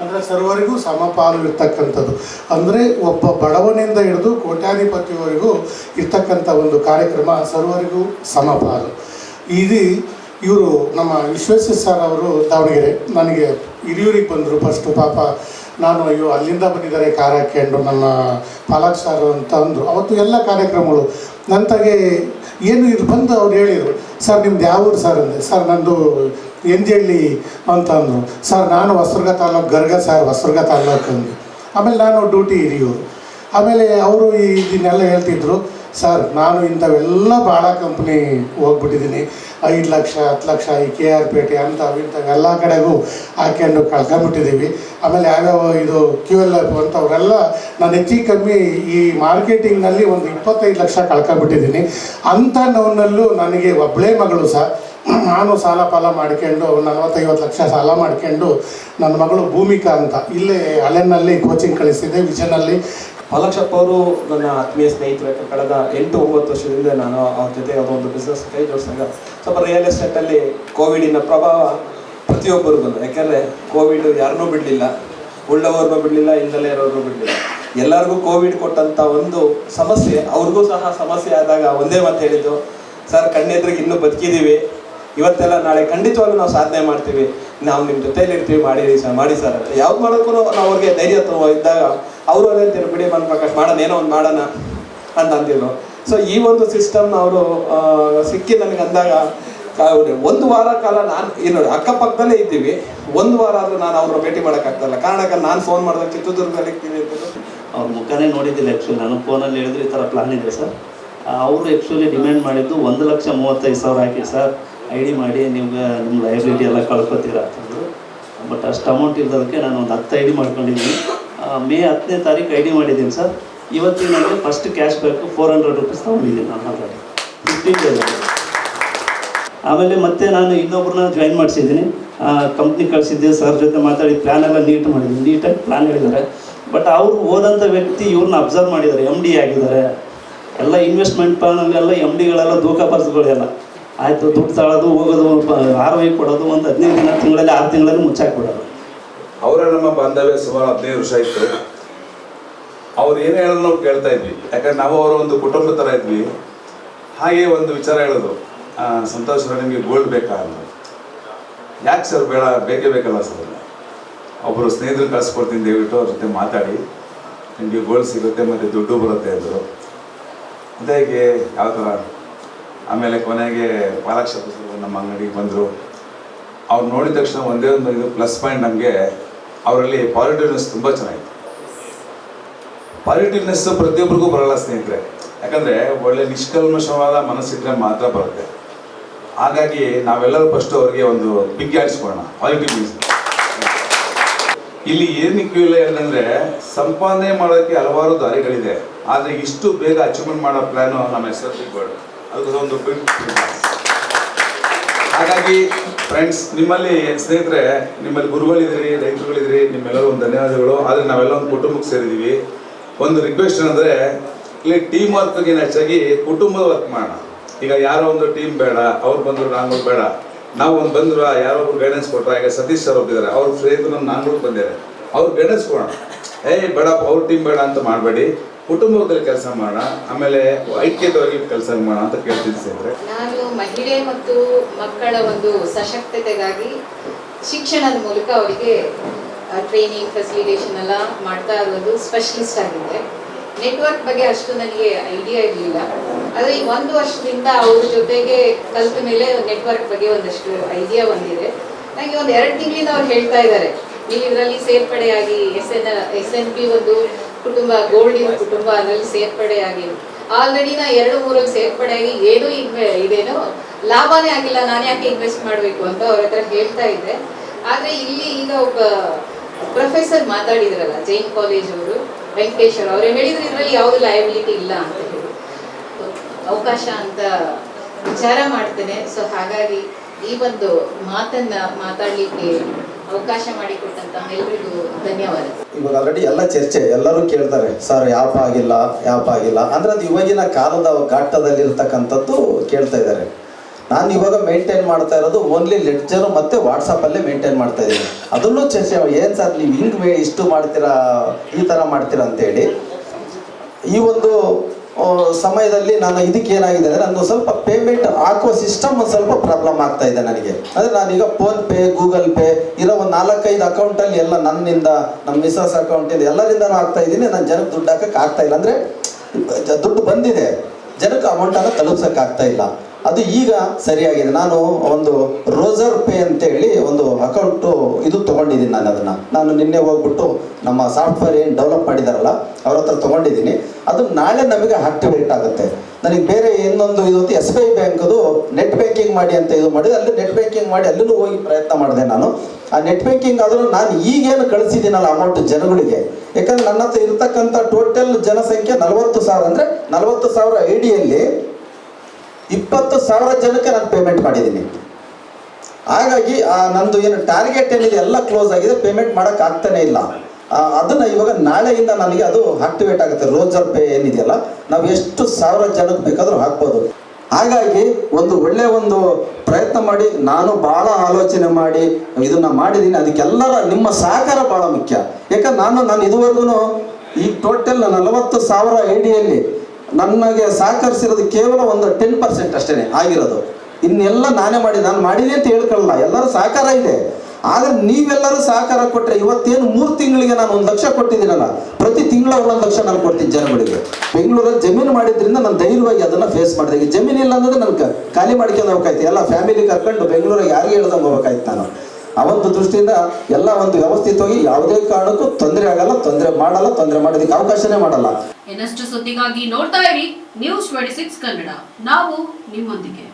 ಅಂದರೆ ಸರ್ವರಿಗೂ ಸಮಪಾಲು ಇರ್ತಕ್ಕಂಥದ್ದು. ಅಂದರೆ ಒಬ್ಬ ಬಡವನಿಂದ ಹಿಡಿದು ಕೋಟ್ಯಾಧಿಪತಿವರೆಗೂ ಇರ್ತಕ್ಕಂಥ ಒಂದು ಕಾರ್ಯಕ್ರಮ ಸರ್ವರಿಗೂ ಸಮಪಾಲು. ಇದು ಇವರು ನಮ್ಮ ವಿಶ್ವೇಶ್ವರ ಸರ್ ಅವರು ದಾವಣಗೆರೆ. ನನಗೆ ಹಿರಿಯೂರಿಗೆ ಬಂದರು ಫಸ್ಟು ಪಾಪ ನಾನು ಅಯ್ಯೋ, ಅಲ್ಲಿಂದ ಬಂದಿದ್ದಾರೆ ಕಾರ್ ಹಾಕ್ಕೊಂಡು ನನ್ನ ಪಾಲಕ್ ಸಾರು ಅಂತ ಅಂದರು. ಅವತ್ತು ಎಲ್ಲ ಕಾರ್ಯಕ್ರಮಗಳು. ನಂತಾಗೆ ಏನು ಇದು ಬಂದು ಅವ್ರು ಹೇಳಿದರು, ಸರ್, ನಿಮ್ದು ಯಾವ ಊರು ಸರ್? ಅಂದೆ. ಸರ್, ನಂದು ಎಂಜಳ್ಳಿ ಅಂತ ಅಂದರು. ಸರ್, ನಾನು ಹೊಸರ್ಗ ತಾಲೂಕು, ಗರ್ಗ ಸರ್, ಹೊಸದುರ್ಗ ತಾಲೂಕು ಅಂದೆ. ಆಮೇಲೆ ನಾನು ಡ್ಯೂಟಿ ಹಿರಿಯೂರು. ಆಮೇಲೆ ಅವರು ಇದನ್ನೆಲ್ಲ ಹೇಳ್ತಿದ್ರು. ಸರ್, ನಾನು ಇಂಥವೆಲ್ಲ ಭಾಳ ಕಂಪ್ನಿ ಹೋಗ್ಬಿಟ್ಟಿದ್ದೀನಿ. ಐದು ಲಕ್ಷ, ಹತ್ತು ಲಕ್ಷ ಈ ಕೆ ಆರ್ ಪೇಟೆ ಅಂಥವು ಇಂಥವೆಲ್ಲ ಕಡೆಗೂ ಹಾಕ್ಯಂಡು ಕಳ್ಕೊಂಬಿಟ್ಟಿದ್ದೀವಿ ಆಮೇಲೆ ಯಾವ್ಯಾವ ಇದು ಕ್ಯೂ ಎಲ್ ಎಫ್ ಅಂಥವ್ರೆಲ್ಲ ನಾನು ಹೆಚ್ಚಿಗೆ ಕಮ್ಮಿ ಈ ಮಾರ್ಕೆಟಿಂಗ್ನಲ್ಲಿ ಒಂದು ಇಪ್ಪತ್ತೈದು ಲಕ್ಷ ಕಳ್ಕೊಂಬಿಟ್ಟಿದ್ದೀನಿ ಅಂಥ ನೋವಿನಲ್ಲೂ ನನಗೆ ಒಬ್ಬಳೇ ಮಗಳು ಸರ್. ನಾನು ಸಾಲ ಪಾಲ ಮಾಡ್ಕೊಂಡು ನಲವತ್ತೈವತ್ತು ಲಕ್ಷ ಸಾಲ ಮಾಡ್ಕೊಂಡು ನನ್ನ ಮಗಳು ಭೂಮಿಕಾ ಅಂತ. ಇಲ್ಲೇ ಅಲೆನಲ್ಲಿ ಕೋಚಿಂಗ್ ಕಳಿಸಿದ್ದೆ ವಿಜನಲ್ಲಿ ಪಾಲಕ್ಷಪ್ಪ ಅವರು ನನ್ನ ಆತ್ಮೀಯ ಸ್ನೇಹಿತರು ಕಳೆದ ಎಂಟು ಒಂಬತ್ತು ವರ್ಷದಿಂದ ನಾನು ಅವ್ರ ಜೊತೆ ಒಂದು ಬಿಸ್ನೆಸ್ ಕೈ ಜೋಡಿಸಿದಾಗ ಸ್ವಲ್ಪ ರಿಯಲ್ ಎಸ್ಟೇಟಲ್ಲಿ ಕೋವಿಡಿನ ಪ್ರಭಾವ ಪ್ರತಿಯೊಬ್ಬರು ಬಂದು ಯಾಕೆಂದರೆ ಕೋವಿಡ್ ಯಾರನ್ನೂ ಬಿಡಲಿಲ್ಲ. ಉಳ್ಳವ್ರನ್ನೂ ಬಿಡಲಿಲ್ಲ ಇಂದಲೇ ಇರೋರ್ನೂ ಬಿಡಲಿಲ್ಲ. ಎಲ್ಲರಿಗೂ ಕೋವಿಡ್ ಕೊಟ್ಟಂಥ ಒಂದು ಸಮಸ್ಯೆ, ಅವ್ರಿಗೂ ಸಹ ಸಮಸ್ಯೆ ಆದಾಗ ಒಂದೇ ಮಾತು ಹೇಳಿದ್ದು, ಸರ್, ಕಣ್ಣೆದ್ರಿಗೆ ಇನ್ನೂ ಬದುಕಿದ್ದೀವಿ ಇವತ್ತೆಲ್ಲ ನಾಳೆ ಖಂಡಿತವಾಗ್ಲೂ ನಾವು ಸಾಧನೆ ಮಾಡ್ತೀವಿ. ನಾವು ನಿಮ್ಮ ಜೊತೆಯಲ್ಲಿ ಇರ್ತೀವಿ ಮಾಡಿರಿ ಸರ್, ಮಾಡಿ ಸರ್ ಅಂತ. ಯಾವ್ದು ಮಾಡೋಕ್ಕೂ ನಾವು ಅವ್ರಿಗೆ ಧೈರ್ಯ ತಗೋ ಇದ್ದಾಗ ಅವರು ಅದೇ ಅಂತಾರೆ, ಬಿಡಿ ಮನ್ ಪ್ರಕಾಶ್, ಮಾಡೋಣ, ಏನೋ ಒಂದು ಮಾಡೋಣ ಅಂತ ಅಂತಿದ್ರು. ಸೊ ಈ ಒಂದು ಸಿಸ್ಟಮ್ನ ಅವರು ಸಿಕ್ಕಿ ನನಗೆ ಅಂದಾಗ ಒಂದು ವಾರ ಕಾಲ ನಾನು ಏನು ನೋಡಿ, ಅಕ್ಕಪಕ್ಕದಲ್ಲೇ ಇದ್ದೀವಿ. ಒಂದು ವಾರ ಆದರೂ ನಾನು ಅವ್ರನ್ನ ಭೇಟಿ ಮಾಡೋಕ್ಕಾಗ್ತಲ್ಲ ಕಾರಣಕ್ಕೆ ನಾನು ಫೋನ್ ಮಾಡಿದಾಗ ಚಿತ್ರದುರ್ಗದಲ್ಲಿ ಅವ್ರ ಮುಖನೇ ನೋಡಿದ್ದಿಲ್ಲ ಆ್ಯಕ್ಚುಲಿ ನಾನು ಫೋನಲ್ಲಿ ಹೇಳಿದ್ರೆ ಈ ಥರ ಪ್ಲಾನ್ ಇದೆ ಸರ್ ಅವರು ಆ್ಯಕ್ಚುಲಿ ಡಿಮ್ಯಾಂಡ್ ಮಾಡಿದ್ದು ಒಂದು ಲಕ್ಷ ಮೂವತ್ತೈದು ಸಾವಿರ ಹಾಕಿ ಸರ್ ಐ ಡಿ ಮಾಡಿ ನಿಮ್ಗೆ ನಿಮ್ಮ ಲೈಬ್ರಿಟಿ ಎಲ್ಲ ಕಳ್ಕೊತೀರಾ ಅಂತಂದರು. ಬಟ್ ಅಷ್ಟು ಅಮೌಂಟ್ ಇಲ್ಲದಕ್ಕೆ ನಾನು ಒಂದು ಹತ್ತು ಐ ಡಿ ಮಾಡ್ಕೊಂಡಿದ್ದೀನಿ ಮೇ ಹತ್ತನೇ ತಾರೀಕು ಐ ಡಿ ಮಾಡಿದ್ದೀನಿ ಸರ್. ಇವತ್ತಿಗೆ ನನಗೆ first cash back four hundred rupees ತೊಗೊಂಡಿದ್ದೀನಿ ನಾನು ಆಲ್ರೆಡಿ ಫಿಫ್ಟೀನ್ ಡೇಸ್ ಆಮೇಲೆ ಮತ್ತೆ ನಾನು ಇನ್ನೊಬ್ರನ್ನ ಜಾಯಿನ್ ಮಾಡಿಸಿದ್ದೀನಿ. ಕಂಪ್ನಿ ಕಳಿಸಿದ್ದೆ ಸರ್ ಜೊತೆ ಮಾತಾಡಿ ಪ್ಲ್ಯಾನ್ ಎಲ್ಲ ನೀಟ್ ಮಾಡಿದ್ದೀನಿ. ನೀಟಾಗಿ ಪ್ಲ್ಯಾನ್ ಹೇಳಿದ್ದಾರೆ. ಬಟ್ ಅವರು ಓದಂಥ ವ್ಯಕ್ತಿ ಇವ್ರನ್ನ ಅಬ್ಸರ್ವ್ ಮಾಡಿದ್ದಾರೆ. ಎಂ ಡಿ ಆಗಿದ್ದಾರೆ. ಎಲ್ಲ ಇನ್ವೆಸ್ಟ್ಮೆಂಟ್ ಪ್ಲಾನಲ್ಲೆಲ್ಲ ಎಂ ಡಿಗಳೆಲ್ಲ ದೂಕ ಬರ್ಸ್ಗಳೆಲ್ಲ ಆಯಿತು, ದುಡ್ಡು ತಾಳೋದು ಹೋಗೋದು ಆರು ವೈ ಕೊಡೋದು, ಒಂದು ಹದಿನೈದು ದಿನ, ತಿಂಗಳಲ್ಲಿ ಆರು ತಿಂಗಳಲ್ಲಿ ಮುಚ್ಚಾಕ್ಬಿಡೋದು ಅವರ ನಮ್ಮ ಬಾಂಧವ್ಯ ಸುಮಾರು ಹದಿನೈದು ವರ್ಷ ಇತ್ತು ಅವ್ರು ಏನು ಹೇಳೋದು ನಾವು ಕೇಳ್ತಾ ಇದ್ವಿ. ಯಾಕಂದ್ರೆ ನಾವು ಅವರ ಒಂದು ಕುಟುಂಬ ಥರ ಇದ್ವಿ. ಹಾಗೆ ಒಂದು ವಿಚಾರ ಹೇಳೋದು. ಸಂತೋಷ ನಿಮಗೆ ಗೋಲ್ಡ್ ಬೇಕಾ ಅಂತ. ಯಾಕೆ ಸರ್ ಬೇಡ, ಬೇಕೇ ಬೇಕಲ್ಲ ಸರ್ ಒಬ್ಬರು ಸ್ನೇಹಿತರು ಕಳಿಸ್ಕೊಡ್ತೀನಿ ದಯವಿಟ್ಟು ಅವ್ರ ಜೊತೆ ಮಾತಾಡಿ. ನಿಮಗೆ ಗೋಲ್ಡ್ ಸಿಗುತ್ತೆ, ಮತ್ತು ದುಡ್ಡು ಬರುತ್ತೆ ಅಂದರು. ಅದಕ್ಕೆ ಯಾವ ಥರ ಆಮೇಲೆ ಕೊನೆಗೆ ಪಾಲಾಕ್ಷ ನಮ್ಮ ಅಂಗಡಿಗೆ ಬಂದರು. ಅವ್ರು ನೋಡಿದ ತಕ್ಷಣ ಒಂದೇ ಒಂದು ಇದು ಪ್ಲಸ್ ಪಾಯಿಂಟ್ ನಮಗೆ, ಅವರಲ್ಲಿ ಪಾಲಿಟಿವ್ನೆಸ್ ತುಂಬ ಚೆನ್ನಾಗಿತ್ತು. ಪಾಲಿಟಿವ್ನೆಸ್ ಪ್ರತಿಯೊಬ್ಬರಿಗೂ ಬರಲ್ಲ ಸ್ನೇಹಿತರೆ. ಯಾಕಂದರೆ ಒಳ್ಳೆ ನಿಷ್ಕಲ್ಮಶವಾದ ಮನಸ್ಸಿದ್ರೆ ಮಾತ್ರ ಬರುತ್ತೆ. ಹಾಗಾಗಿ ನಾವೆಲ್ಲರೂ ಫಸ್ಟ್ ಅವರಿಗೆ ಒಂದು ಬಿಗ್ ಆಡಿಸ್ಕೊಳ್ಳೋಣ ಪಾಲಿಟಿವ್ನೆಸ್ ಇಲ್ಲಿ ಏನಕ್ಕೆ ಇಲ್ಲ ಏನಂದ್ರೆ ಸಂಪಾದನೆ ಮಾಡೋಕ್ಕೆ ಹಲವಾರು ದಾರಿಗಳಿದೆ. ಆದರೆ ಇಷ್ಟು ಬೇಗ ಅಚೀವ್ಮೆಂಟ್ ಮಾಡೋ ಪ್ಲ್ಯಾನು ನಮ್ಮ ಹೆಸರು ಅದಕ್ಕೆ ಬಿಗ್ ಹಾಗಾಗಿ ಫ್ರೆಂಡ್ಸ್ ನಿಮ್ಮಲ್ಲಿ ಸ್ನೇಹಿತರೆ, ನಿಮ್ಮಲ್ಲಿ ಗುರುಗಳಿದ್ರಿ ರೈತರುಗಳಿದ್ರಿ ನಿಮ್ಮೆಲ್ಲರೂ ಒಂದು ಧನ್ಯವಾದಗಳು. ಆದರೆ ನಾವೆಲ್ಲ ಒಂದು ಕುಟುಂಬಕ್ಕೆ ಸೇರಿದ್ದೀವಿ. ಒಂದು ರಿಕ್ವೆಸ್ಟ್ ಏನಂದ್ರೆ, ಇಲ್ಲಿ ಟೀಮ್ ವರ್ಕ್ಗಿನ ಹೆಚ್ಚಾಗಿ ಕುಟುಂಬದ ವರ್ಕ್ ಮಾಡೋಣ. ಈಗ ಯಾರೋ ಒಂದು ಟೀಮ್ ಬೇಡ, ಅವ್ರು ಬಂದ್ರು ನಾನು ಬೇಡ. ನಾವು ಒಂದು ಬಂದ್ರು, ಯಾರೋ ಗೈಡೆನ್ಸ್ ಕೊಟ್ಟರೆ ಈಗ ಸತೀಶ್ ಸರ್ ಒಬ್ಬಿದ್ದಾರೆ ಅವ್ರ ಸ್ನೇಹಿತರು ನಾನು ಬಂದಿದ್ದಾರೆ. ಅವ್ರು ಕೊಡೋಣ ಏಯ್, ಬೇಡಪ್ಪ, ಅವ್ರ ಟೀಮ್ ಬೇಡ ಅಂತ ಮಾಡಬೇಡಿ. ಕುಟುಂಬದಲ್ಲಿ ಕೆಲಸ ಮಾಡೋಣ. ಆಮೇಲೆ ಐಕ್ಯತೆಯಾಗಿ ಕೆಲಸ ಮಾಡೋಣ ಅಂತ ಕೇಳ್ತೀನಿ ನಾನು ಮಹಿಳೆ ಮತ್ತು ಮಕ್ಕಳ ಒಂದು ಸಶಕ್ತತೆಗಾಗಿ ಶಿಕ್ಷಣದ ಮೂಲಕ ಅವರಿಗೆ ಟ್ರೈನಿಂಗ್ ಫೆಸಿಲಿಟೇಷನ್ ಎಲ್ಲ ಮಾಡ್ತಾ ಇರೋದು ಸ್ಪೆಷಲಿಸ್ಟ್ ಆಗಿದೆ ನೆಟ್ವರ್ಕ್ ಬಗ್ಗೆ ಅಷ್ಟು ನನಗೆ ಐಡಿಯಾ ಇರಲಿಲ್ಲ. ಆದರೆ ಈ ಒಂದು ವರ್ಷದಿಂದ ಅವ್ರ ಜೊತೆಗೆ ಕಲಿತ ಮೇಲೆ ನೆಟ್ವರ್ಕ್ ಬಗ್ಗೆ ಒಂದಷ್ಟು ಐಡಿಯಾ ಬಂದಿದೆ. ನನಗೆ ಒಂದು ಎರಡು ತಿಂಗಳಿಂದ ಅವ್ರು ಹೇಳ್ತಾ ಇದ್ದಾರೆ. ನೀವು ಇದರಲ್ಲಿ ಸೇರ್ಪಡೆಯಾಗಿ S N S N P ಒಂದು ಕುಟುಂಬ ಗೋಲ್ಡಿನ ಕುಟುಂಬ ಅದರಲ್ಲಿ ಸೇರ್ಪಡೆಯಾಗಿ. ಆಲ್ರೆಡಿ ನಾ ಎರಡು ಮೂರಲ್ಲಿ ಸೇರ್ಪಡೆಯಾಗಿ ಏನೂ ಇನ್ವೆ, ಇದೇನು ಲಾಭನೇ ಆಗಿಲ್ಲ, ನಾನು ಯಾಕೆ ಇನ್ವೆಸ್ಟ್ ಮಾಡಬೇಕು ಅಂತ ಅವ್ರ ಹತ್ರ ಹೇಳ್ತಾ ಇದ್ದೆ. ಆದರೆ ಇಲ್ಲಿ ಈಗ ಒಬ್ಬ ಪ್ರೊಫೆಸರ್ ಮಾತಾಡಿದ್ರಲ್ಲ, ಜೈನ್ ಕಾಲೇಜ್ ಅವರು ವೆಂಕಟೇಶ್ವರ ಅವರು ಹೇಳಿದ್ರು ಇದರಲ್ಲಿ ಯಾವುದು ಲಯಬಿಲಿಟಿ ಇಲ್ಲ ಅಂತ ಹೇಳಿ. ಅವಕಾಶ ಅಂತ ವಿಚಾರ ಮಾಡ್ತೇನೆ. ಸೊ ಹಾಗಾಗಿ ಈ ಒಂದು ಮಾತನ್ನ ಮಾತಾಡ್ಲಿಕ್ಕೆ ಅವಕಾಶ ಮಾಡಿಕೊಟ್ಟಂತ ಇವಾಗ ಆಲ್ರೆಡಿ ಎಲ್ಲ ಚರ್ಚೆ, ಎಲ್ಲರೂ ಕೇಳ್ತಾರೆ ಸರ್ ಯಾಪ್ ಆಗಿಲ್ಲ ಯಾಪ್ ಆಗಿಲ್ಲ. ಅಂದ್ರೆ ಅದು ಇವಾಗಿನ ಕಾಲದ ಘಾಟದಲ್ಲಿರ್ತಕ್ಕಂಥದ್ದು ಕೇಳ್ತಾ ಇದ್ದಾರೆ. ನಾನು ಇವಾಗ ಮೇಂಟೈನ್ ಮಾಡ್ತಾ ಇರೋದು ಓನ್ಲಿ ಲೆಡ್ಜರು ಮತ್ತು ವಾಟ್ಸಪ್ಪಲ್ಲೇ ಮೇಂಟೈನ್ ಮಾಡ್ತಾ ಇದ್ದೀನಿ. ಅದನ್ನು ಚರ್ಚೆ ಏನು ಸರ್ ನೀವು ಹಿಂಗೆ ಇಷ್ಟು ಮಾಡ್ತೀರಾ, ಈ ಥರ ಮಾಡ್ತೀರಾ? ಅಂತೇಳಿ. ಈ ಒಂದು ಸಮಯದಲ್ಲಿ ನಾನು ಇದಕ್ಕೆ ಏನಾಗಿದೆ ಅಂದರೆ ನಂದು ಸ್ವಲ್ಪ ಪೇಮೆಂಟ್ ಹಾಕೋ ಸಿಸ್ಟಮ್ ಒಂದು ಸ್ವಲ್ಪ ಪ್ರಾಬ್ಲಮ್ ಆಗ್ತಾ ಇದೆ ನನಗೆ. ಅಂದರೆ ನಾನೀಗ ಫೋನ್ ಪೇ ಗೂಗಲ್ ಪೇ ಇರೋ ಒಂದು ನಾಲ್ಕೈದು ಅಕೌಂಟಲ್ಲಿ ಎಲ್ಲ ನನ್ನಿಂದ ನಮ್ಮ ಮಿಸಸ್ ಅಕೌಂಟಿಂದ ಎಲ್ಲರಿಂದನೂ ಆಗ್ತಾ ಇದ್ದೀನಿ. ನಾನು ಜನಕ್ಕೆ ದುಡ್ಡು ಹಾಕಕ್ಕೆ ಆಗ್ತಾ ಇಲ್ಲ. ಅಂದರೆ, ದುಡ್ಡು ಬಂದಿದೆ. ಜನಕ್ಕೆ ಅಮೌಂಟನ್ನು ತಲುಪ್ಸೋಕ್ಕಾಗ್ತಾ ಇಲ್ಲ. ಅದು ಈಗ ಸರಿಯಾಗಿದೆ. ನಾನು ಒಂದು ರೋಸರ್ ಪೇ ಅಂತೇಳಿ ಒಂದು ಅಕೌಂಟು ಇದು ತೊಗೊಂಡಿದ್ದೀನಿ ನಾನು ಅದನ್ನು. ನಾನು ನಿನ್ನೆ ಹೋಗ್ಬಿಟ್ಟು ನಮ್ಮ ಸಾಫ್ಟ್ವೇರ್ ಏನು ಡೆವಲಪ್ ಮಾಡಿದಾರಲ್ಲ, ಅವ್ರ ಹತ್ರ ತೊಗೊಂಡಿದ್ದೀನಿ. ಅದು ನಾಳೆ ನಮಗೆ ಆಕ್ಟಿವೇಟ್ ಆಗುತ್ತೆ. ನನಗೆ ಬೇರೆ ಇನ್ನೊಂದು ಇದು ಎಸ್ ಬಿ ಐ ಬ್ಯಾಂಕದು ನೆಟ್ ಬ್ಯಾಂಕಿಂಗ್ ಮಾಡಿ ಅಂತ ಇದು ಮಾಡಿದೆ. ಅಲ್ಲಿ ನೆಟ್ ಬ್ಯಾಂಕಿಂಗ್ ಮಾಡಿ ಅಲ್ಲೂ ಹೋಗಿ ಪ್ರಯತ್ನ ಮಾಡಿದೆ ನಾನು. ಆ ನೆಟ್ ಬ್ಯಾಂಕಿಂಗ್ ಆದರೂ ನಾನು ಈಗೇನು ಕಳಿಸಿದ್ದೀನಲ್ಲ ಅಮೌಂಟ್ ಜನಗಳಿಗೆ. ಯಾಕಂದ್ರೆ ನನ್ನ ಹತ್ರ ಇರತಕ್ಕಂಥ ಟೋಟಲ್ ಜನಸಂಖ್ಯೆ ನಲವತ್ತು ಸಾವಿರ ಅಂದರೆ ನಲವತ್ತು ಸಾವಿರ ಐಡಿಯಲ್ಲಿ ಡಿಯಲ್ಲಿ ಇಪ್ಪತ್ತು ಸಾವಿರ ಜನಕ್ಕೆ ನಾನು ಪೇಮೆಂಟ್ ಮಾಡಿದ್ದೀನಿ. ಹಾಗಾಗಿ, ಆ, ನಂದು ಏನು ಟಾರ್ಗೆಟ್ ಏನಿದೆ ಎಲ್ಲ ಕ್ಲೋಸ್ ಆಗಿದೆ ಪೇಮೆಂಟ್ ಮಾಡೋಕೆ ಆಗ್ತಾನೆ ಇಲ್ಲ. ಅದನ್ನು ಇವಾಗ ನಾಳೆಯಿಂದ ನನಗೆ ಅದು ಆಕ್ಟಿವೇಟ್ ಆಗುತ್ತೆ. ರೋಜರ್ ಪೇ ಏನಿದೆಯಲ್ಲ, ನಾವು ಎಷ್ಟು ಸಾವಿರ ಜನಕ್ಕೆ ಬೇಕಾದರೂ ಹಾಕ್ಬೋದು. ಹಾಗಾಗಿ, ಒಂದು ಒಳ್ಳೆ ಒಂದು ಪ್ರಯತ್ನ ಮಾಡಿ, ನಾನು ಬಹಳ ಆಲೋಚನೆ ಮಾಡಿ, ಇದನ್ನು ಮಾಡಿದ್ದೀನಿ. ಅದಕ್ಕೆಲ್ಲರ ನಿಮ್ಮ ಸಹಕಾರ ಭಾಳ ಮುಖ್ಯ. ಯಾಕಂದ್ರೆ ನಾನು ನಾನು ಇದುವರೆಗೂ ಈ ಟೋಟಲ್ ನಲವತ್ತು ಸಾವಿರ ಐಡಿಯಲ್ಲಿ ನನಗೆ ಸಹಕರಿಸಿರೋದು ಕೇವಲ ಒಂದು ಟೆನ್ ಪರ್ಸೆಂಟ್ ಅಷ್ಟೇ ಆಗಿರೋದು. ಇನ್ನೆಲ್ಲ ನಾನೇ ಮಾಡಿ, ನಾನು ಮಾಡಿದೆ ಅಂತ ಹೇಳ್ಕೊಳ್ಳಲ್ಲ. ಎಲ್ಲರೂ ಸಹಕಾರ ಇದೆ. ಆದರೆ ನೀವೆಲ್ಲರೂ ಸಹಕಾರ ಕೊಟ್ಟರೆ ಇವತ್ತೇನು ಮೂರು ತಿಂಗಳಿಗೆ ನಾನು ಒಂದು ಲಕ್ಷ ಕೊಟ್ಟಿದ್ದೀನಲ್ಲ, ಪ್ರತಿ ತಿಂಗಳ ಒಂದೊಂದು ಲಕ್ಷ ನಾನು ಕೊಡ್ತೀನಿ ಜನಗಳಿಗೆ. ಬೆಂಗಳೂರಲ್ಲಿ ಜಮೀನು ಮಾಡಿದ್ರಿಂದ ನಾನು ಧೈರ್ಯವಾಗಿ ಅದನ್ನು ಫೇಸ್ ಮಾಡಿದೆ. ಈಗ ಜಮೀನು ಇಲ್ಲ ಅಂದ್ರೆ ನನಗೆ ಖಾಲಿ ಮಾಡ್ಕೊಂಡು ಹೋಗ್ಬೇಕಾಯ್ತು. ಎಲ್ಲ ಫ್ಯಾಮಿಲಿ ಕರ್ಕೊಂಡು ಬೆಂಗಳೂರಿಗೆ ಯಾರಿಗೆ ಹೇಳ್ದಂಗೆ ಹೋಗ್ಬೇಕಾಯ್ತು ನಾನು. ಆ ಒಂದು ದೃಷ್ಟಿಯಿಂದ ಎಲ್ಲ ಒಂದು ವ್ಯವಸ್ಥಿತವಾಗಿ ಯಾವುದೇ ಕಾರಣಕ್ಕೂ ತೊಂದರೆ ಆಗಲ್ಲ, ತೊಂದರೆ ಮಾಡಲ್ಲ, ತೊಂದರೆ ಮಾಡೋದಕ್ಕೆ ಅವಕಾಶನೇ ಮಾಡಲ್ಲ. ಇನ್ನಷ್ಟು ಸುದ್ದಿಗಾಗಿ ನೋಡ್ತಾ ಇರಿ ನ್ಯೂಸ್ ಟ್ವೆಂಟಿ ಸಿಕ್ಸ್ ಕನ್ನಡ. ನಾವು ನಿಮ್ಮೊಂದಿಗೆ.